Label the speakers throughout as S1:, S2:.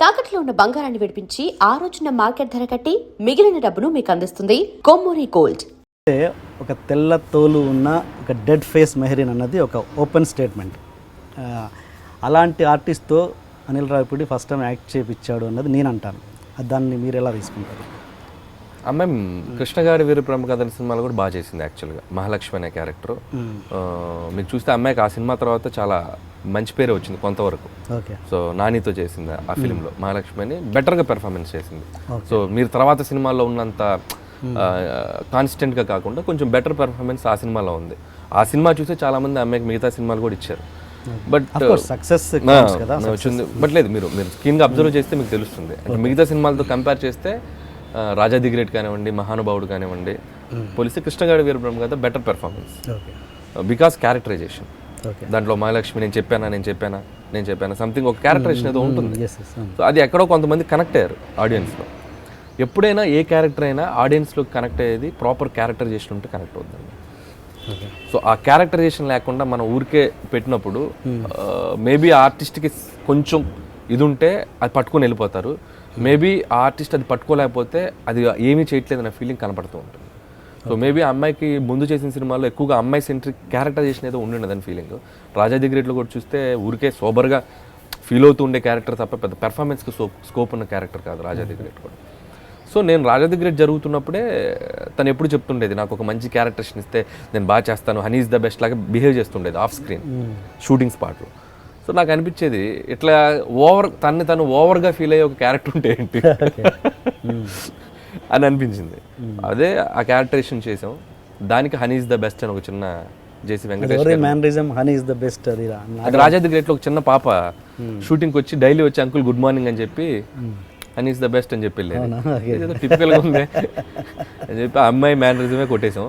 S1: తాకట్లో ఉన్న బంగారాన్ని విడిపించి ఆ రోజున మార్కెట్ ధర కట్టి మిగిలిన డబ్బును మీకు అందిస్తుంది కొమ్మూరి గోల్డ్.
S2: అంటే ఒక తెల్ల తోలు ఉన్న ఒక డెడ్ ఫేస్ మెహరీన్ అన్నది ఒక ఓపెన్ స్టేట్మెంట్. అలాంటి ఆర్టిస్ట్తో Anil Ravipudi first time act చేయించాడు అన్నది నేను అంటాను. అది దాన్ని మీరు ఎలా తీసుకుంటారు?
S3: అమ్మాయి కృష్ణగారి వీర ప్రముఖ కథల సినిమాలు కూడా బాగా చేసింది యాక్చువల్గా. మహాలక్ష్మి అనే క్యారెక్టర్. మీరు చూస్తే అమ్మాయికి ఆ సినిమా తర్వాత చాలా మంచి పేరు వచ్చింది కొంతవరకు. సో నానితో చేసింది ఆ ఫిలింలో మహాలక్ష్మి అని బెటర్గా పెర్ఫార్మెన్స్ చేసింది. సో మీరు తర్వాత సినిమాల్లో ఉన్నంత కాన్స్టెంట్గా కాకుండా కొంచెం బెటర్ పెర్ఫార్మెన్స్ ఆ సినిమాలో ఉంది. ఆ సినిమా చూస్తే చాలా మంది అమ్మాయికి మిగతా సినిమాలు కూడా ఇచ్చారు. బట్
S2: సక్సెస్ కదా
S3: వచ్చింది. బట్ లేదు మీరు మీరు స్క్రీన్గా అబ్జర్వ్ చేస్తే మీకు తెలుస్తుంది. అంటే మిగతా సినిమాలతో కంపేర్ చేస్తే రాజా ది గ్రేట్ కానివ్వండి మహానుభావుడు కానివ్వండి పోలిస్తే కృష్ణగాడి వీరబ్రహ్మ కదా బెటర్ పెర్ఫార్మెన్స్ బికాస్ క్యారెక్టరైజేషన్. దాంట్లో మహాలక్ష్మి నేను చెప్పానా నేను చెప్పానా నేను చెప్పానా సంథింగ్ ఒక క్యారెక్టరేషన్ ఏదో ఉంటుంది.
S2: ఎస్ ఎస్
S3: సో అది ఎక్కడో కొంతమంది కనెక్ట్ అయ్యారు ఆడియన్స్లో ఎప్పుడైనా ఏ క్యారెక్టర్ అయినా ఆడియన్స్లో కనెక్ట్ అయ్యేది ప్రాపర్ క్యారెక్టరైజేషన్ ఉంటే కనెక్ట్ అవుతుంది సో ఆ క్యారెక్టరైజేషన్ లేకుండా మనం ఊరికే పెట్టినప్పుడు మేబీ ఆర్టిస్ట్కి కొంచెం ఇది ఉంటే అది పట్టుకొని వెళ్ళిపోతారు. మేబీ ఆ ఆర్టిస్ట్ అది పట్టుకోలేకపోతే అది ఏమీ చేయట్లేదు అనే ఫీలింగ్ కనపడుతూ ఉంటుంది. సో మేబీ అమ్మాయికి ముందు చేసిన సినిమాల్లో ఎక్కువగా అమ్మాయి సెంట్రిక్ క్యారెక్టరైజేషన్ ఏదో ఉండిండదని ఫీలింగ్ రాజా ది గ్రేట్లో కూడా చూస్తే ఊరికే సోబర్గా ఫీల్ అవుతూ ఉండే క్యారెక్టర్ తప్ప పెద్ద పెర్ఫార్మెన్స్కి సో స్కోప్ ఉన్న క్యారెక్టర్ కాదు రాజా ది గ్రేట్ కూడా. సో నేను రాజా ది గ్రేట్ జరుగుతున్నప్పుడే తను ఎప్పుడు చెప్తుండేది నాకు ఒక మంచి క్యారెక్టర్స్ని ఇస్తే నేను బాగా చేస్తాను హనీ ఈజ్ ద బెస్ట్ లాగా బిహేవ్ చేస్తుండేది ఆఫ్ స్క్రీన్ షూటింగ్ స్పాట్లో సో నాకు అనిపించేది ఇట్లా ఓవర్ తన్ని తను ఓవర్గా ఫీల్ అయ్యే ఒక క్యారెక్టర్ ఉంటే ఏంటి? అని అనిపించింది. అదే ఆ క్యారెక్టరేషన్ చేసాం. దానికి హనీ ఈజ్ ద బెస్ట్ అని ఒక చిన్న జేసీ వెంకటేష్
S2: ఇస్ అది
S3: రాజా ది గ్రేట్లో ఒక చిన్న పాప షూటింగ్కి వచ్చి డైలీ వచ్చి అంకుల్ గుడ్ మార్నింగ్ అని చెప్పి హనీ ఈజ్ ద బెస్ట్ అని చెప్పి టిపికల్గా ఉంది. అని చెప్పి ఆ అమ్మాయి మేనరిజమే కొట్టేసాం.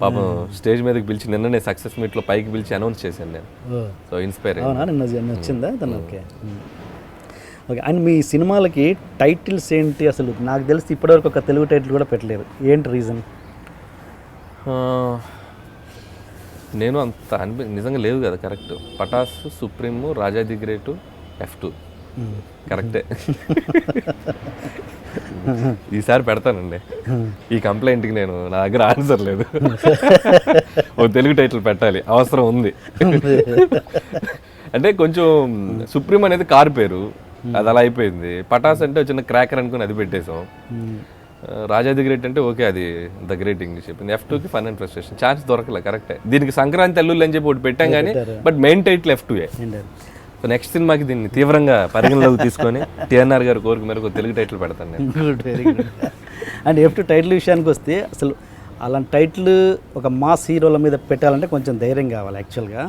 S3: పాపం స్టేజ్ మీదకి పిలిచి నిన్ననే సక్సెస్ మీట్లో పైకి పిలిచి అనౌన్స్ చేశాను నేను. సో ఇన్స్పైర్ అయ్యి
S2: అవునా? నిన్న నిన్న వచ్చిందా? తను ఓకే. ఓకే అండ్ మీ సినిమాలకి టైటిల్స్ ఏంటి అసలు? నాకు తెలిసి ఇప్పటివరకు ఒక తెలుగు టైటిల్ కూడా పెట్టలేదు. ఏంటి రీజన్
S3: నేను అంత అనిపి నిజంగా లేదు కదా correct Pataas Supreme Raja the Great F two. కరెక్టే ఈసారి పెడతానండి. ఈ కంప్లైంట్కి నేను నా దగ్గర ఆన్సర్ లేదు. ఓ తెలుగు టైటిల్ పెట్టాలి. అవసరం ఉంది. అంటే కొంచెం సుప్రీం అనేది కారు పేరు. అది అలా అయిపోయింది. పటాస్ అంటే చిన్న క్రాకర్ అనుకుని అది పెట్టేసాం ఆ, రాజా ది గ్రేట్ అంటే ఓకే అది ద గ్రేట్ ఇంగ్లీష్ చెప్పింది. ఎఫ్ టూకి ఫన్ అండ్ ఫ్రస్ట్రేషన్ ఛాన్స్ దొరకలే కరెక్టే దీనికి సంక్రాంతి అల్లుళ్ళు అని చెప్పి ఒకటి పెట్టాం కానీ బట్ మెయిన్ టైటిల్ ఎఫ్ టూఏ
S2: ఏంటి
S3: సో నెక్స్ట్ సినిమాకి దీన్ని తీవ్రంగా పరిగణలోకి తీసుకొని టిఎన్ఆర్ గారి కోరిక మేరకు తెలుగు టైటిల్ పెడతాను నేను.
S2: Good very good and F title విషయానికి వస్తే అసలు అలాంటి టైటిల్ ఒక మాస్ హీరోల మీద పెట్టాలంటే కొంచెం ధైర్యం కావాలి యాక్చువల్గా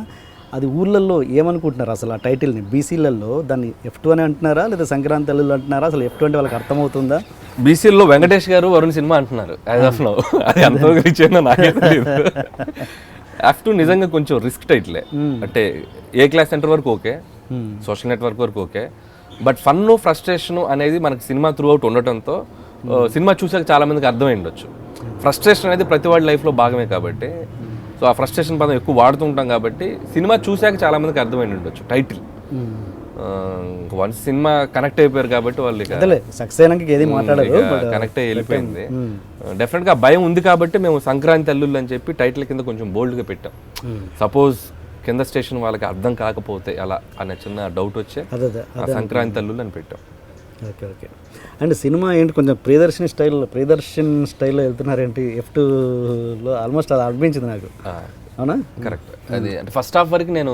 S2: అది ఊళ్ళల్లో ఏమనుకుంటున్నారు అసలు ఆ టైటిల్ని? బీసీలలో దాన్ని ఎఫ్ టూ అని అంటున్నారా? లేదా సంక్రాంతి అల్లులు అంటున్నారా? అసలు ఎఫ్ టూ అంటే వాళ్ళకి అర్థమవుతుందా?
S3: బీసీలో వెంకటేష్ గారు వరుణ్ సినిమా అంటున్నారు. యాజ్ ఆఫ్ నో అది ఎంతవరకు రీచ్ అయిందో నాకే తెలియదు ఎఫ్ టూ నిజంగా కొంచెం రిస్క్ టైటిలే అంటే ఏ క్లాస్ సెంటర్ వరకు ఓకే సోషల్ నెట్వర్క్ వరకు ఓకే బట్ ఫన్ ఫ్రస్ట్రేషన్ అనేది మనకి సినిమా త్రూ అవుట్ ఉండటంతో ఆ, సినిమా చూసాక చాలా మందికి అర్థమై ఉండొచ్చు. ఫ్రస్ట్రేషన్ అనేది ప్రతి వాడి లైఫ్లో భాగమే కాబట్టి సో ఆ ఫ్రస్ట్రేషన్ పదం ఎక్కువ వాడుతుంటాం కాబట్టి సినిమా చూసాక చాలా మందికి అర్థమై ఉండొచ్చు టైటిల్ వన్స్ సినిమా కనెక్ట్ అయిపోయారు కాబట్టి వాళ్ళు
S2: సక్సెస్ ఏది
S3: కనెక్ట్ అయ్యి వెళ్ళిపోయింది. డెఫినెట్గా భయం ఉంది కాబట్టి మేము సంక్రాంతి అల్లుళ్ళు అని చెప్పి టైటిల్ కింద కొంచెం బోల్డ్గా పెట్టాం సపోజ్ కింద స్టేషన్ వాళ్ళకి అర్థం కాకపోతే అలా అనే చిన్న డౌట్ వచ్చే సంక్రాంతి అల్లుళ్ళు అని పెట్టాం.
S2: Okay okay. అండ్ సినిమా ఏంటి? కొంచెం ప్రియదర్శిని స్టైల్లో ప్రియదర్శన్ స్టైల్లో వెళ్తున్నారేంటి? ఎఫ్ టూలో ఆల్మోస్ట్ అది అనిపించింది నాకు. అవునా?
S3: కరెక్ట్. అది అంటే ఫస్ట్ హాఫ్ వరకు నేను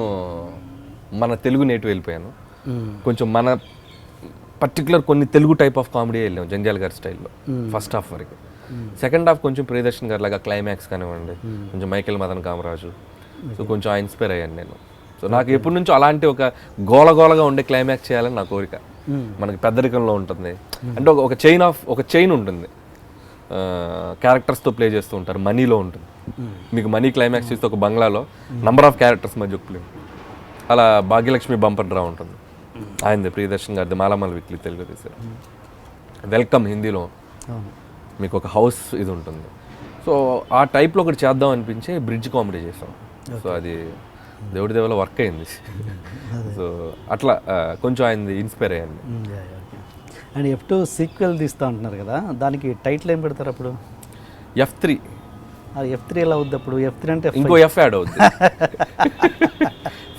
S3: మన తెలుగు నేటివ్ వెళ్ళిపోయాను. కొంచెం మన పర్టికులర్ కొన్ని తెలుగు టైప్ ఆఫ్ కామెడీ వెళ్ళాం జంజాల్ గారి స్టైల్లో. ఫస్ట్ హాఫ్ వరకు. సెకండ్ హాఫ్ కొంచెం ప్రియదర్శన్ గారి లాగా క్లైమాక్స్ కానివ్వండి కొంచెం మైకేల్ మదన్ కామరాజు. సో కొంచెం ఆ ఇన్స్పైర్ అయ్యాను నేను. సో నాకు ఎప్పటి నుంచో అలాంటి ఒక గోలగోలగా ఉండే క్లైమాక్స్ చేయాలని నా కోరిక. మనకి పెద్దరికంలో ఉంటుంది. అంటే ఒక- చైన్ ఆఫ్ ఒక చైన్ ఉంటుంది. క్యారెక్టర్స్తో ప్లే చేస్తూ ఉంటారు. మనీలో ఉంటుంది. మీకు మనీ క్లైమాక్స్ చూస్తే ఒక బంగ్లాలో నంబర్ ఆఫ్ క్యారెక్టర్స్ మధ్య ఒక ప్లే అలా భాగ్యలక్ష్మి బంపర్ డ్రా ఉంటుంది. ఆయనది ప్రియదర్శన్ గారిది మాలామల్ వీక్లీ తెలుగు తీశారు వెల్కమ్ హిందీలో మీకు ఒక హౌస్ ఇది ఉంటుంది. సో ఆ టైప్లో ఒకటి చేద్దాం అనిపించి బ్రిడ్జ్ కామెడీ చేసాం. సో అది దేవుడి దేవలో వర్క్ అయింది. సో అట్లా కొంచెం ఆయనది ఇన్స్పైర్ అయ్యాను.
S2: okay. And F two sequel తీస్తూ ఉంటున్నారు కదా దానికి టైటిల్ ఏం పెడతారు అప్పుడు?
S3: ఎఫ్ త్రీ
S2: ఎఫ్ త్రీ ఎలా అవుద్ది అప్పుడు? ఎఫ్ త్రీ అంటే
S3: ఇంకో ఎఫ్ యాడ్ అవుద్ది.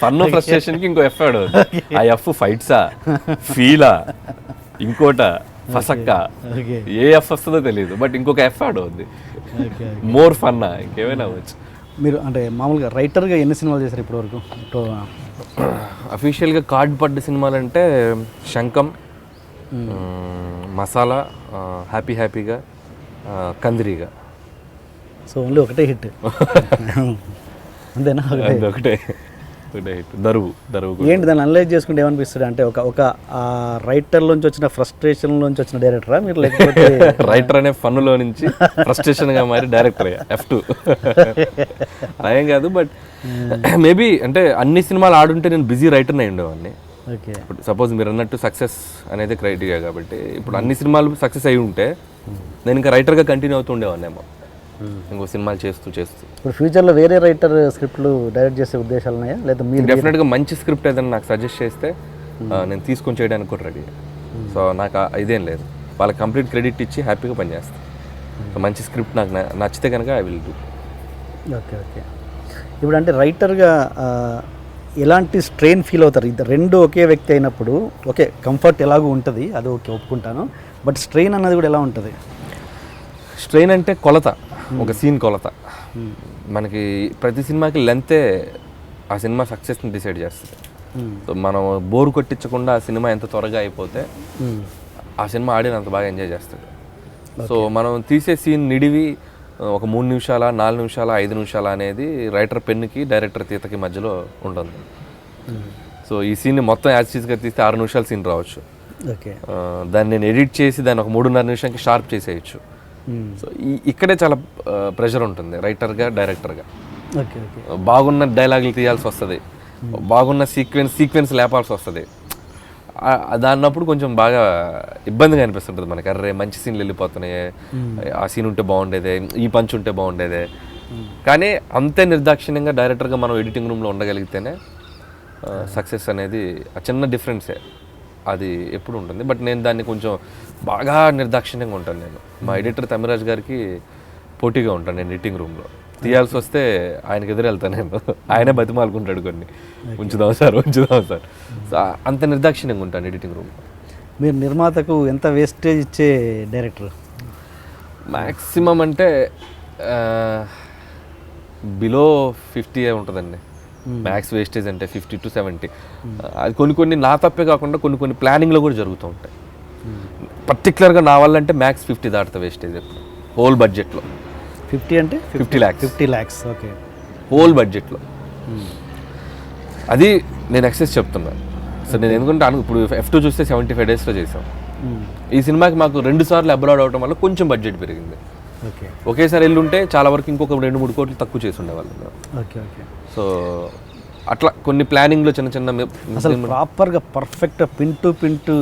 S3: ఫన్ ఫ్రస్ట్రేషన్కి ఇంకో ఎఫ్ యాడ్ అవుద్ది. ఆ ఎఫ్ ఫైట్సా ఫీలా ఇంకోట ఫసక్క ఏ ఎఫ్ వస్తుందో తెలియదు బట్ ఇంకొక ఎఫ్ యాడ్ అవుద్ది. మోర్ ఫన్నా ఇంకేమైనా అవ్వచ్చు.
S2: మీరు అంటే మామూలుగా రైటర్గా ఎన్ని సినిమాలు చేశారు ఇప్పటివరకు?
S3: అఫీషియల్గా కార్డ్ పడ్డ సినిమాలు అంటే శంఖం మసాలా హ్యాపీ హ్యాపీగా కందిరీగా.
S2: సో ఓన్లీ ఒకటే హిట్. అంతేనా? ఒకటే.
S3: Hit. దరువు దరువు.
S2: ఏంటి దాన్ని అనలైజ్ చేసుకుంటే ఏమనిపిస్తుంది అంటే ఒక ఒక రైటర్లోంచి వచ్చిన ఫ్రస్ట్రేషన్లోంచి వచ్చిన డైరెక్టరా మీరు లేకపోతే
S3: రైటర్ అనే ఫన్నులో నుంచి ఫ్రస్ట్రేషన్గా మారి డైరెక్టర్ ఎఫ్ టూ ఏం కాదు బట్ మేబీ అంటే అన్ని సినిమాలు ఆడుంటే నేను బిజీ రైటర్ని అయి ఉండేవాడిని.
S2: ఓకే
S3: ఇప్పుడు సపోజ్ మీరు అన్నట్టు సక్సెస్ అనేది క్రైటీరియా కాబట్టి ఇప్పుడు అన్ని సినిమాలు సక్సెస్ అయి ఉంటే నేను ఇంకా రైటర్గా కంటిన్యూ అవుతూ ఉండేవాడినేమో. ఇంకో సినిమాలు చేస్తూ చేస్తూ.
S2: ఇప్పుడు ఫ్యూచర్లో వేరే రైటర్ స్క్రిప్ట్లు డైరెక్ట్ చేసే ఉద్దేశాలు ఉన్నాయా? లేదా మీరు
S3: డెఫినెట్గా మంచి స్క్రిప్ట్ ఏదైనా నాకు సజెస్ట్ చేస్తే నేను తీసుకొని చేయడానికి కూడా రెడీ సో నాకు ఇదేం లేదు. వాళ్ళకి కంప్లీట్ క్రెడిట్ ఇచ్చి హ్యాపీగా పనిచేస్తాను మంచి స్క్రిప్ట్ నాకు నచ్చితే కనుక I will do
S2: okay okay. ఇప్పుడు అంటే రైటర్గా ఎలాంటి స్ట్రెయిన్ ఫీల్ అవుతారు? ఇద్దరు రెండు ఒకే వ్యక్తి అయినప్పుడు ఓకే కంఫర్ట్ ఎలాగో ఉంటుంది అది ఓకే ఒప్పుకుంటాను. బట్ స్ట్రెయిన్ అన్నది కూడా ఎలా ఉంటుంది?
S3: స్ట్రెయిన్ అంటే కొలత. ఒక సీన్ కొలత. మనకి ప్రతి సినిమాకి లెంతే ఆ సినిమా సక్సెస్ని డిసైడ్ చేస్తుంది. సో మనం బోర్ కొట్టించకుండా ఆ సినిమా ఎంత త్వరగా అయిపోతే ఆ సినిమా ఆడిన అంత బాగా ఎంజాయ్ చేస్తాడు సో మనం తీసే సీన్ నిడివి ఒక మూడు నిమిషాల నాలుగు నిమిషాల ఐదు నిమిషాల అనేది రైటర్ పెన్నుకి డైరెక్టర్ తీతకి మధ్యలో ఉంటుంది. సో ఈ సీన్ని మొత్తం యాజ్గా తీస్తే ఆరు నిమిషాల సీన్ రావచ్చు. దాన్ని నేను ఎడిట్ చేసి దాన్ని ఒక మూడున్నర నిమిషానికి షార్ప్ చేసేయచ్చు. సో ఈ ఇక్కడే చాలా ప్రెషర్ ఉంటుంది రైటర్గా డైరెక్టర్గా బాగున్న డైలాగులు తీయాల్సి వస్తుంది. బాగున్న సీక్వెన్స్ సీక్వెన్స్ లేపాల్సి వస్తుంది. దాన్నప్పుడు కొంచెం బాగా ఇబ్బందిగా అనిపిస్తుంటుంది మనకి. అర్రే మంచి సీన్లు వెళ్ళిపోతున్నాయి. ఆ సీన్ ఉంటే బాగుండేదే ఈ పంచ్ ఉంటే బాగుండేదే. కానీ అంతే నిర్దాక్షిణ్యంగా డైరెక్టర్గా మనం ఎడిటింగ్ రూమ్లో ఉండగలిగితేనే సక్సెస్ అనేది ఆ చిన్న డిఫరెన్సే అది ఎప్పుడు ఉంటుంది. బట్ నేను దాన్ని కొంచెం బాగా నిర్దాక్షిణ్యంగా ఉంటాను నేను. మా ఎడిటర్ తమిరాజ్ గారికి పోటీగా ఉంటాను నేను ఎడిటింగ్ రూమ్లో తీయాల్సి వస్తే ఆయనకి ఎదురు వెళ్తాను నేను ఆయనే బతిమాలుకుంటాడు కొన్ని. ఉంచుదాం సార్ ఉంచుదాం సార్. సో అంత నిర్దాక్షిణ్యంగా ఉంటాను ఎడిటింగ్ రూమ్లో
S2: మీరు నిర్మాతకు ఎంత వేస్టేజ్ ఇచ్చే డైరెక్టర్
S3: మ్యాక్సిమం అంటే బిలో ఫిఫ్టీ ఉంటుందండి. మ్యాక్స్ వేస్టేజ్ అంటే ఫిఫ్టీ టు సెవెంటీ అది కొన్ని కొన్ని నా తప్పే కాకుండా కొన్ని కొన్ని ప్లానింగ్లో కూడా జరుగుతూ ఉంటాయి. పర్టికులర్గా నా వల్ల అంటే మ్యాక్స్ ఫిఫ్టీ దాటుతా వేస్టేజ్ ఎప్పుడు. హోల్ బడ్జెట్లో
S2: ఫిఫ్టీ అంటే
S3: fifty lakhs
S2: fifty lakhs okay
S3: whole బడ్జెట్లో అది నేను ఎక్సెస్ చెప్తున్నాను సో నేను ఎందుకంటే అను- ఇప్పుడు ఎఫ్ టూ చూస్తే సెవెంటీ ఫైవ్ డేస్లో చేసాం ఈ సినిమాకి మాకు రెండు సార్లు అబ్రాడ్ అవడం వల్ల కొంచెం బడ్జెట్ పెరిగింది. ఒకేసారి వెళ్ళి ఉంటే చాలా వరకు ఇంకొక రెండు మూడు కోట్లు తక్కువ చేసి ఉండేవాళ్ళు.
S2: Okay okay.
S3: సో అట్లా కొన్ని ప్లానింగ్లో చిన్న చిన్న
S2: అసలు ప్రాపర్గా perfect pin to pin to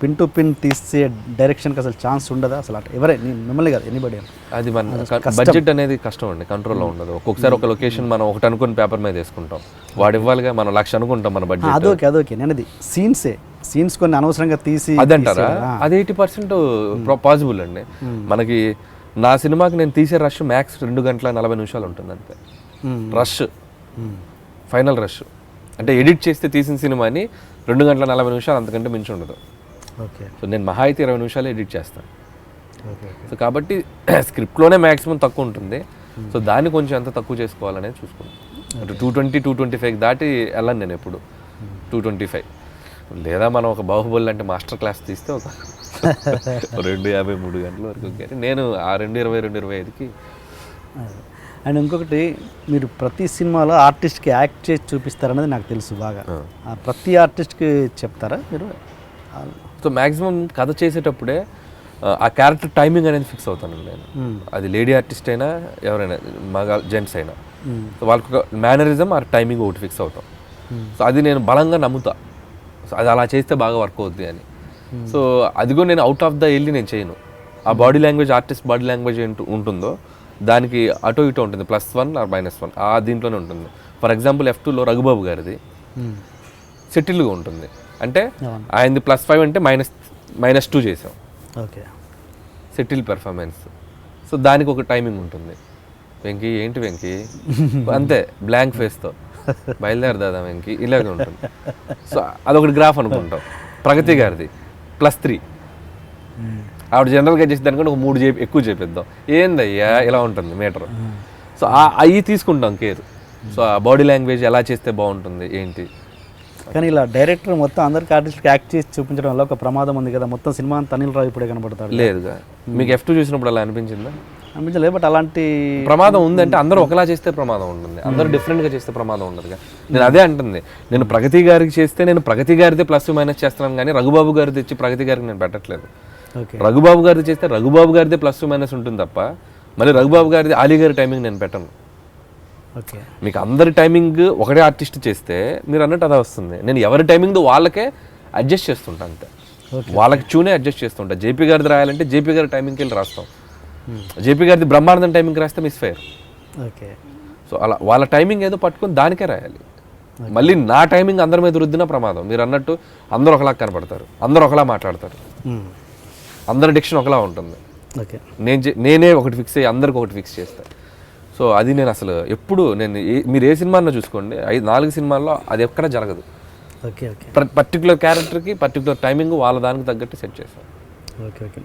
S2: pin to pin తీసే డైరెక్షన్కి అసలు ఛాన్స్ ఉండదా? అసలు అట్లా ఎవరే మిమ్మల్ని కాదు ఎనీబడి
S3: అది మన బడ్జెట్ అనేది కష్టం అండి కంట్రోల్లో ఉండదు. ఒక్కొక్కసారి ఒక లొకేషన్ మనం ఒకటి అనుకుని పేపర్ మీద వేసుకుంటాం. వాడు ఇవ్వాలిగా మనం లక్ష అనుకుంటాం మన బడ్జెట్
S2: అదోకే అదోకే నేను అది సీన్సే సీన్స్ కొన్ని అనవసరంగా తీసి
S3: అదంటారా. అది ఎయిటీ పర్సెంట్ పాసిబుల్ అండి. మనకి నా సినిమాకి నేను తీసే రష్ మ్యాక్స్ రెండు గంటల నలభై నిమిషాలు ఉంటుంది అంతే. రష్ ఫైనల్ రష్ అంటే ఎడిట్ చేస్తే తీసిన సినిమాని రెండు గంటల నలభై నిమిషాలు అంతకంటే మించి ఉండదు.
S2: ఓకే.
S3: సో నేను మహా అయితే ఇరవై నిమిషాలు ఎడిట్ చేస్తాను
S2: ఓకే
S3: సో కాబట్టి స్క్రిప్ట్లోనే మ్యాక్సిమం తక్కువ ఉంటుంది. సో దాన్ని కొంచెం ఎంత తక్కువ చేసుకోవాలనేది చూసుకున్నాను అంటే two twenty two twenty five దాటి వెళ్ళను నేను ఎప్పుడు. టూ ట్వంటీ ఫైవ్ లేదా మనం ఒక బాహుబలి అంటే మాస్టర్ క్లాస్ తీస్తే ఒక రెండు యాభై మూడు గంటల వరకు కానీ నేను ఆ రెండు ఇరవై రెండు ఇరవై ఐదుకి
S2: అండ్ ఇంకొకటి మీరు ప్రతి సినిమాలో ఆర్టిస్ట్కి యాక్ట్ చేసి చూపిస్తారన్నది నాకు తెలుసు బాగా. ఆ. ప్రతి ఆర్టిస్ట్కి చెప్తారా మీరు?
S3: సో మ్యాక్సిమం కథ చేసేటప్పుడే ఆ, ఆ క్యారెక్టర్ టైమింగ్ అనేది ఫిక్స్ అవుతాను నేను. అది లేడీ ఆర్టిస్ట్ అయినా ఎవరైనా మగ జెంట్స్ అయినా. సో వాళ్ళకి ఒక మేనరిజం ఆ టైమింగ్ ఒకటి ఫిక్స్ అవుతాం. సో అది నేను బలంగా నమ్ముతా. సో అది అలా చేస్తే బాగా వర్క్ అవుద్ది అని. సో అది కూడా నేను అవుట్ ఆఫ్ ద వెళ్ళి నేను చేయను. ఆ body language artist body language ఏంటో ఉంటుందో దానికి అటో ఇటో ఉంటుంది. Plus one or minus one ఆ దీంట్లోనే ఉంటుంది. ఫర్ ఎగ్జాంపుల్ ఎఫ్ టూలో రఘుబాబు గారిది. సెటిల్గా ఉంటుంది. అంటే. ఆయనది ప్లస్ ఫైవ్ అంటే మైనస్ మైనస్ టూ చేసాం
S2: ఓకే.
S3: సెటిల్ పెర్ఫార్మెన్స్ సో దానికి ఒక టైమింగ్ ఉంటుంది. వెంకీ ఏంటి వెంకీ? అంతే బ్లాంక్ ఫేస్తో బయలుదేరదా వెంకీ. ఇలాగే ఉంటుంది. సో అదొకటి గ్రాఫ్ అనుకుంటాం. ప్రగతి గారిది. Plus three. ఆవిడ జనరల్గా చేసి దానికంటే ఒక మూడు చేపి ఎక్కువ చేపిద్దాం ఏందయ్యా? ఇలా ఉంటుంది మీటర్. సో అవి తీసుకుంటాం కేర్. సో ఆ బాడీ లాంగ్వేజ్ ఎలా చేస్తే బాగుంటుంది ఏంటి?
S2: కానీ ఇలా డైరెక్టర్ మొత్తం అందరికి ఆర్టిస్ట్కి యాక్ట్ చేసి చూపించడం వల్ల ఒక ప్రమాదం ఉంది కదా. మొత్తం సినిమా అనిల్ రావు ఇప్పుడే కనబడతాడు.
S3: లేదుగా. మీకు ఎఫ్ టూ చూసినప్పుడు అలా అనిపించిందా?
S2: అనిపించలేదు బట్ అలాంటి
S3: ప్రమాదం ఉందంటే అందరూ ఒకలా చేస్తే ప్రమాదం ఉంటుంది. అందరూ డిఫరెంట్గా చేస్తే ప్రమాదం ఉండదుగా నేను అదే అంటుంది. నేను ప్రగతి గారికి చేస్తే నేను ప్రగతి గారిదే ప్లస్ మైనస్ చేస్తున్నాను కానీ రఘుబాబు గారిది ఇచ్చి ప్రగతి గారికి నేను పెట్టట్లేదు. రఘుబాబు గారిది చేస్తే రఘుబాబు గారిదే ప్లస్ మైనస్ ఉంటుంది తప్ప మళ్ళీ రఘుబాబు గారిది అలీ గారి టైమింగ్ నేను పెట్టను.
S2: ఓకే
S3: మీకు అందరి టైమింగ్ ఒకటే ఆర్టిస్ట్ చేస్తే మీరు అన్నట్టు అదే వస్తుంది. నేను ఎవరి టైమింగ్ వాళ్ళకే అడ్జస్ట్ చేస్తుంటా అంతే. వాళ్ళకి చూనే అడ్జస్ట్ చేస్తుంటా. జేపీ గారిది రాయాలంటే జేపీ గారి టైమింగ్కి వెళ్ళి రాస్తాం. జేపీ గారిది బ్రహ్మానందం టైమింగ్ రాస్తే మిస్ ఫైర్.
S2: ఓకే.
S3: సో అలా వాళ్ళ టైమింగ్ ఏదో పట్టుకొని దానికే రాయాలి. మళ్ళీ నా టైమింగ్ అందరి మీద రుద్దిన ప్రమాదం. మీరు అన్నట్టు అందరూ ఒకలా కనపడతారు అందరూ ఒకలా మాట్లాడతారు. అందరి డిక్షన్ ఒకలా ఉంటుంది.
S2: ఓకే.
S3: నేను నేనే ఒకటి ఫిక్స్ అయ్యి అందరికి ఒకటి ఫిక్స్ చేస్తా. సో అది నేను అసలు ఎప్పుడు నేను ఏ- మీరు ఏ సినిమాలో చూసుకోండి. ఐదు నాలుగు సినిమాల్లో అది ఎక్కడ జరగదు.
S2: Okay okay.
S3: పర్టికులర్ క్యారెక్టర్కి పర్టికులర్ టైమింగ్ వాళ్ళ దానికి తగ్గట్టు సెట్ చేస్తాను
S2: ఓకే ఓకే.